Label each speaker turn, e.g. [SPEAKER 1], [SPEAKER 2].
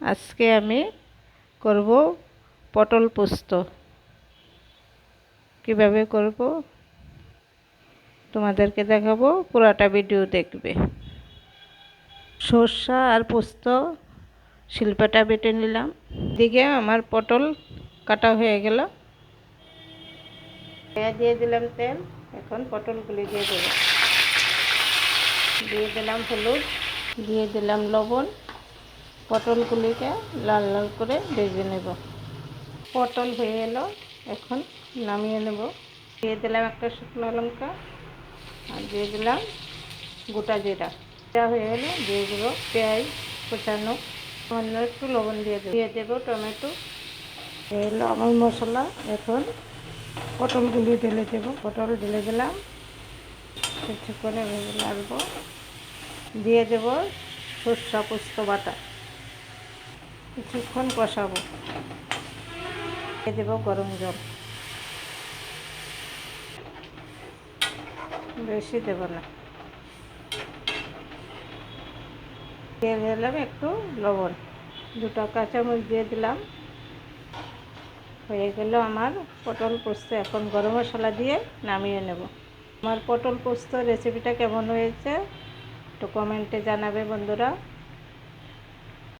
[SPEAKER 1] আজকে আমি করব পটল পোস্ত। কীভাবে করব? তোমাদেরকে দেখাবো, পুরাটা ভিডিও দেখবে। সর্ষা আর পোস্ত শিল্পাটা বেটে নিলাম। দিকে আমার পটল কাটা হয়ে গেল। দিয়ে দিলাম তেল। এখন পটলগুলি দিয়ে দেবো। দিয়ে দিলাম হলুদ। দিয়ে দিলাম লবণ। পটলগুলিকে লাল লাল করে ভেজে নেব। পটল হয়ে এলো, এখন নামিয়ে নেব। দিয়ে দিলাম একটা শুকনো লঙ্কা আর দিয়ে দিলাম গোটা জিরা। জিরা হয়ে এলো, দিয়ে দেবো পেঁয়াজ কোচানো। সামান্য একটু লবণ দিয়ে দেবো। দিয়ে দেবো টমেটো। হয়ে এলো আমার মশলা। এখন পটলগুলি ঢেলে দেবো। পটল ঢেলে দিলাম। কিছুক্ষণে ভেজে লাগবো দিয়ে দেব সর্ষা পোস্ত বাটা। কিছুক্ষণ কষাবো। দেবো গরম জল। বেশি দেব না। দিয়ে দিলাম একটু লবণ। দুটো কাঁচামরিচ দিয়ে দিলাম। হয়ে গেল আমার পটল পোস্ত। এখন গরম মশলা দিয়ে নামিয়ে নেব। আমার পটল পোস্ত রেসিপিটা কেমন হয়েছে একটু কমেন্টে জানাবে বন্ধুরা।